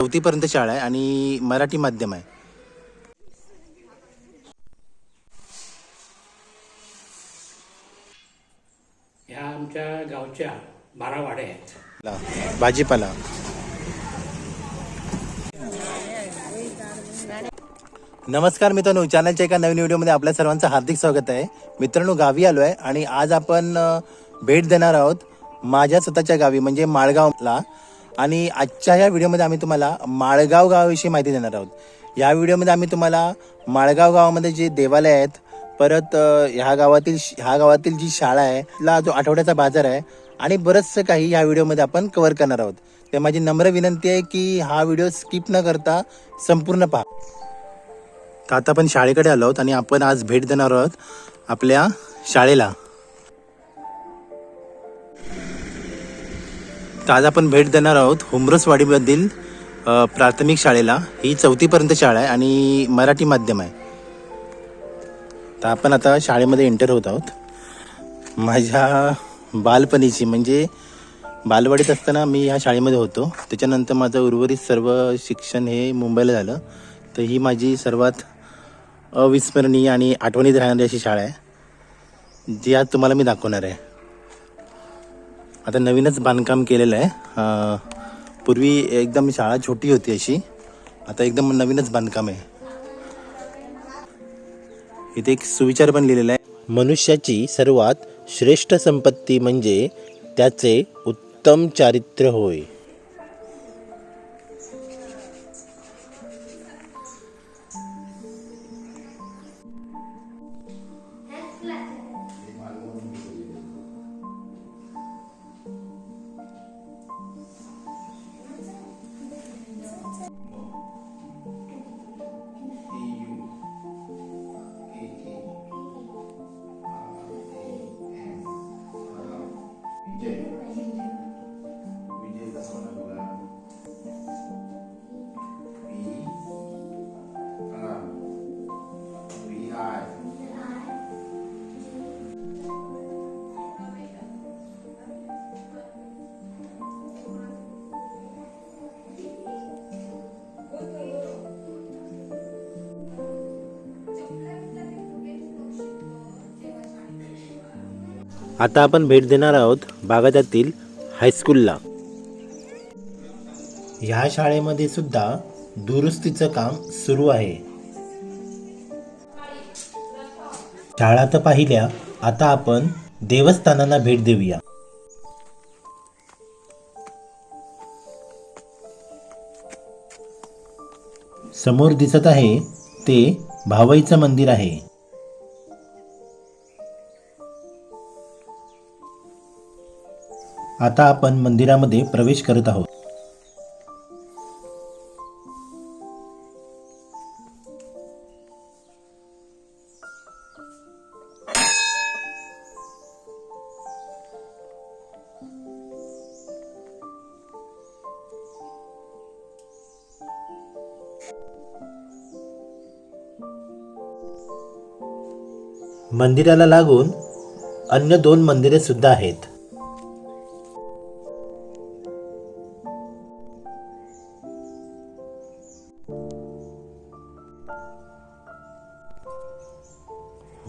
चौथीपर्यंत शाळा आहे आणि मराठी माध्यम आहे. ह्या आमच्या गावच्या बारा वाड्या आहेत. ला, भाजीपाला. नमस्कार मित्रांनो चॅनलच्या एका नवीन व्हिडिओमध्ये आपल्या सर्वांचं हार्दिक स्वागत आहे. मित्रांनो गावी आलो आहे आणि आज आपण अ, भेट देणार आहोत माझ्या स्वतःच्या गावी म्हणजे माळगावला. आणि आजच्या या व्हिडिओमध्ये आम्ही तुम्हाला माळगाव गावाविषयी माहिती देणार आहोत. या व्हिडिओमध्ये आम्ही तुम्हाला माळगाव गावामध्ये जे देवालय आहेत परत ह्या गावातील ह्या गावातील जी शाळा आहे ला जो आठवड्याचा बाजार आहे आणि बरंचसं काही ह्या व्हिडिओमध्ये आपण कव्हर करणार आहोत. ते माझी नम्र विनंती आहे की हा व्हिडिओ स्किप न करता संपूर्ण पहा. तर आता आपण शाळेकडे आलो आहोत आणि आपण आज भेट देणार आहोत आपल्या शाळेला. तर आज आपण भेट देणार आहोत हुमरसवाडीमधील प्राथमिक शाळेला. ही चौथीपर्यंत शाळा आहे आणि मराठी माध्यम आहे. तर आपण आता शाळेमध्ये एंटर होत आहोत. माझ्या बालपणीची म्हणजे बालवाडीत असताना मी ह्या शाळेमध्ये होतो. त्याच्यानंतर माझं उर्वरित सर्व शिक्षण हे मुंबईला झालं. तर ही माझी सर्वात अविस्मरणीय आणि आठवणीत राहणारी अशी शाळा आहे जी आज तुम्हाला मी दाखवणार आहे. आता नवीनच बांधकाम केलेलं आहे. पूर्वी एकदम शाळा छोटी होती अशी. आता एकदम नवीनच बांधकाम आहे. इथे एक सुविचार पण लिहिलेला आहे. मनुष्याची सर्वात श्रेष्ठ संपत्ती म्हणजे त्याचे उत्तम चारित्र्य होय. आता आपण भेट देणार आहोत बागातातील हायस्कूलला ह्या शाळेमध्ये सुद्धा दुरुस्तीचं काम सुरू आहे. शाळा तर पाहिल्या आता आपण देवस्थानांना भेट देऊया. समोर दिसत आहे ते भावईचं मंदिर आहे. आता आपण मंदिरामध्ये प्रवेश करत आहोत. मंदिराला लागून अन्य दोन मंदिरे सुद्धा आहेत.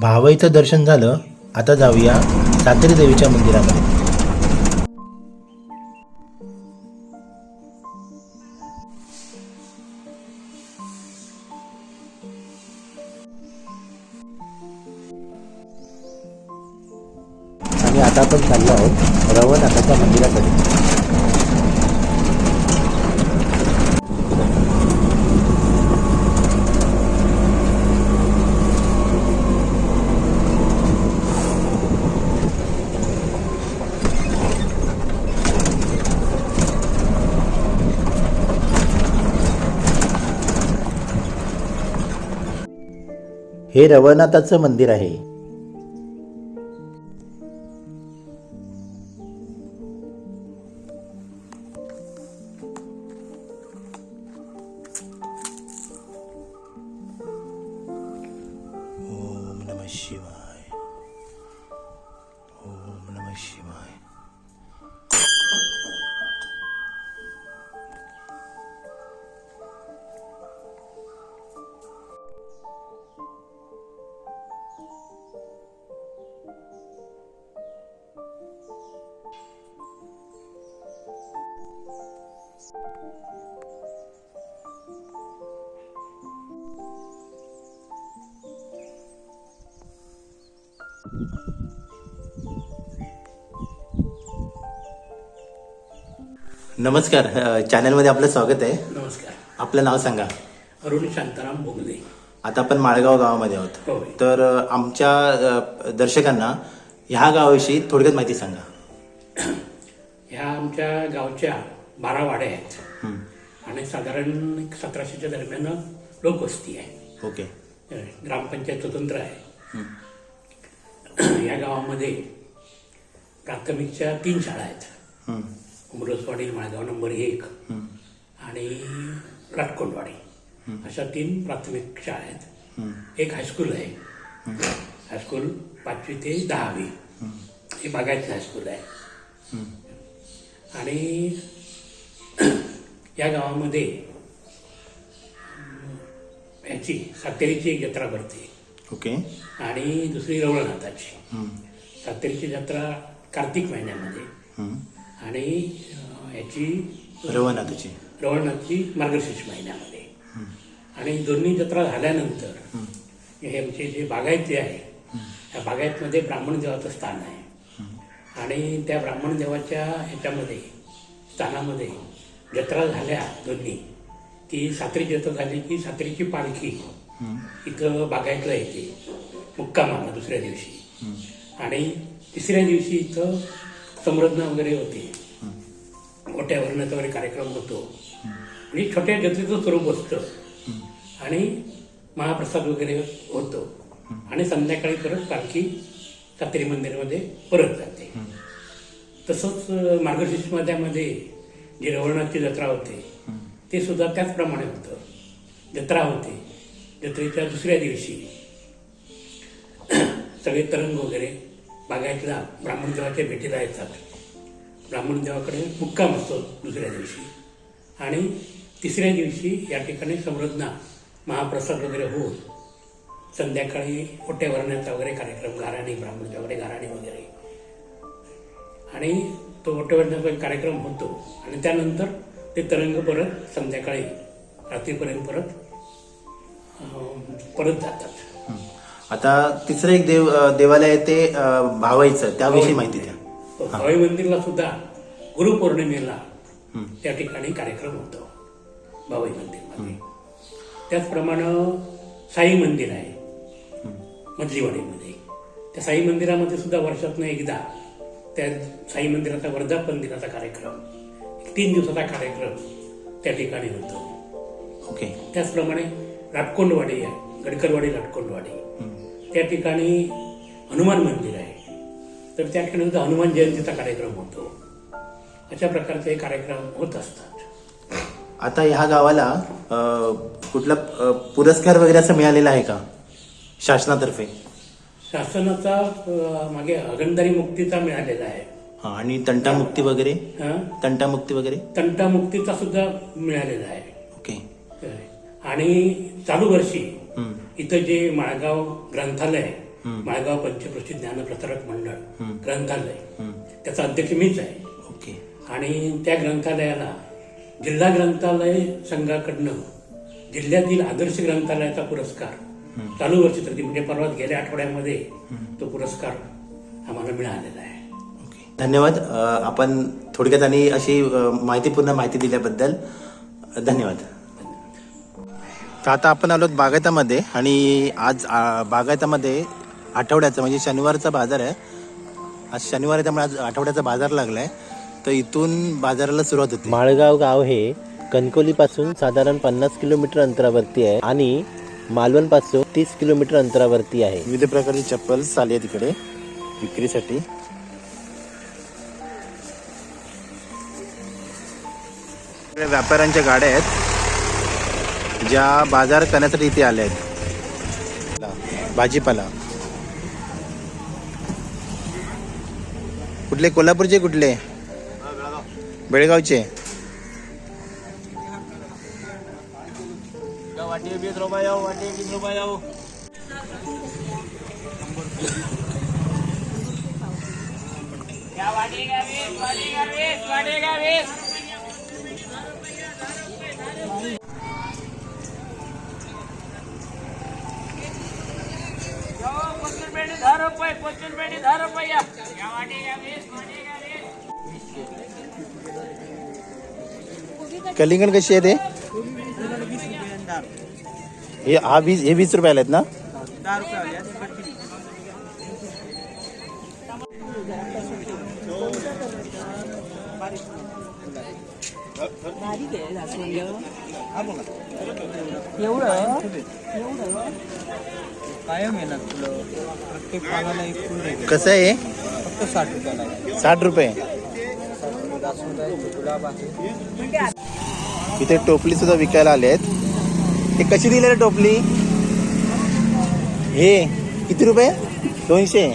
भावईचं दर्शन झालं आता जाऊया सातेरी देवीच्या मंदिरामध्ये. आणि आता आपण चाललो आहोत रवनाथाच्या मंदिराकडे. हे रवनाथाचं मंदिर आहे. ओम नम शिवा नमस्कार चॅनलमध्ये आपलं स्वागत आहे. नमस्कार. आपलं नाव सांगा. अरुण शांताराम बोगले आता आपण माळगाव गावामध्ये आहोत. होय. तर आमच्या दर्शकांना ह्या गावाविषयी थोडक्यात माहिती सांगा. ह्या आमच्या गावच्या बारा वाड्या आहेत. हं, आणि साधारण सतराशेच्या दरम्यान लोकवस्ती आहे. ओके. ग्रामपंचायत स्वतंत्र आहे. हं, या गावामध्ये प्राथमिकच्या तीन शाळा आहेत. हं, उमरसवाडी माळगाव नंबर एक आणि लाटकोंडवाडी अशा तीन प्राथमिक शाळा आहेत. हं, एक हायस्कूल आहे. हायस्कूल पाचवी ते दहावी. हे बागायतचं हायस्कूल आहे. आणि या गावामध्ये ह्याची सातेरीची एक जत्रा भरते. ओके. आणि दुसरी रवळनाथाची. सातेरीची जत्रा कार्तिक महिन्यामध्ये. आणि अं, ह्याची रवनाथाची रवळनाथची मार्गशीर्ष महिन्यामध्ये. आणि दोन्ही जत्रा झाल्यानंतर हे आमचे जे बागायत आहे त्या बागायतमध्ये ब्राह्मण देवाचं स्थान आहे. आणि त्या ब्राह्मण देवाच्या ह्याच्यामध्ये स्थानामध्ये जत्रा झाल्या दोन्ही. ती सात्री जत्रा झाली की सात्रीची पालखी. इथं बागायतला येते. मुक्कामाला दुसऱ्या दिवशी. आणि तिसऱ्या दिवशी इथं समृद्ध वगैरे होते. मोठ्या वर्णाचा वगैरे कार्यक्रम होतो. आणि छोट्या जत्रेचं स्वरूप असतं. आणि महाप्रसाद वगैरे होतो. आणि संध्याकाळी परत पालखी सातेरी मंदिरामध्ये परत जाते. तसंच मार्गशीर्ष महिन्यामध्ये जी रवळनाथची जत्रा होते ते सुद्धा त्याचप्रमाणे होतं. जत्रा होते. जत्रेच्या दुसऱ्या दिवशी सगळे तरंग वगैरे बागायतला ब्राह्मण देवाच्या भेटीला येतात. ब्राह्मण देवाकडे मुक्काम असतो दुसऱ्या दिवशी. आणि तिसऱ्या दिवशी या ठिकाणी समृद्धा महाप्रसाद वगैरे होऊन संध्याकाळी मोठ्या भरण्याचा वगैरे कार्यक्रम घराणी ब्राह्मण देवाकडे घराणी वगैरे. आणि तो मोठ्या भरण्याचा कार्यक्रम होतो. आणि त्यानंतर ते तरंग परत संध्याकाळी रात्रीपर्यंत परत परत जातात. हं. आता तिसरं एक देव देवालय आहे ते अ, भावाईचं त्याविषयी माहिती द्या. हवाई मंदिरला सुद्धा गुरुपौर्णिमेला हं. त्या ठिकाणी कार्यक्रम होतो भावाई मंदिरमध्ये. त्याचप्रमाणे साई मंदिर आहे मधलीवाडीमध्ये. त्या साई मंदिरामध्ये सुद्धा वर्षातनं एकदा त्या साई मंदिराचा वर्धापन दिनाचा कार्यक्रम तीन दिवसाचा कार्यक्रम त्या ठिकाणी होतो. ओके. त्याचप्रमाणे लाटकोंडवाडी आहे गडकरवाडी लाटकोंडवाडी. त्या ठिकाणी हनुमान मंदिर आहे. तर त्या ठिकाणी सुद्धा हनुमान जयंतीचा कार्यक्रम होतो. अशा प्रकारचे कार्यक्रम होत असतात. आता ह्या गावाला कुठला पुरस्कार वगैरे असं मिळालेला आहे का? शासनातर्फे? शासनाचा मागे अगंदारी मुक्तीचा मिळालेला आहे. हा आणि तंटामुक्ती वगैरे? तंटामुक्ती वगैरे? तंटामुक्तीचा सुद्धा मिळालेला आहे. आणि चालू वर्षी इथं जे माळगाव ग्रंथालय माळगाव पंचकृषी ज्ञानप्रसारक मंडळ ग्रंथालय. त्याचा अध्यक्ष मीच आहे. ओके. आणि त्या ग्रंथालयाला जिल्हा ग्रंथालय संघाकडनं जिल्ह्यातील आदर्श ग्रंथालयाचा पुरस्कार चालू वर्षी तर म्हणजे परवा गेल्या आठवड्यामध्ये तो पुरस्कार आम्हाला मिळालेला आहे. ओके. धन्यवाद. आपण थोडक्यात आणि अशी माहितीपूर्ण माहिती दिल्याबद्दल धन्यवाद. तर आता आपण आलो बागायतामध्ये आणि आज बागायतामध्ये आठवड्याचा म्हणजे शनिवारचा बाजार आहे. आज शनिवार आहे त्यामुळे आज आठवड्याचा बाजार लागलाय. तर इथून बाजाराला सुरुवात होते. माळगाव गाव हे कणकोलीपासून साधारण पन्नास किलोमीटर अंतरावरती आहे आणि मालवणपासून तीस किलोमीटर अंतरावरती आहे. विविध प्रकारची चप्पल आली आहे तिकडे विक्रीसाठी. व्यापाऱ्यांच्या गाड्या आहेत. ज्या बाजार करण्यासाठी इथे आल्या आहेत. भाजीपाला. कुठले? कोल्हापूरचे कुठले? बेळगावचे. कलिंगड कशी आहे ते? हे हा वीस हे वीस रुपयाला आहेत ना? बारीक आहे जास्वंद एवढं एवढं कायम येणार फुलं प्रत्येक पानाला एक फुल आहे कसं आहे? फक्त साठ रुपयाला आहे. साठ रुपये. जास्वंद आहे गुलाब आहे इथे टोपली सुद्धा विकायला आले आहेत. हे कशी दिले रे टोपली? हे किती रुपये? दोनशे.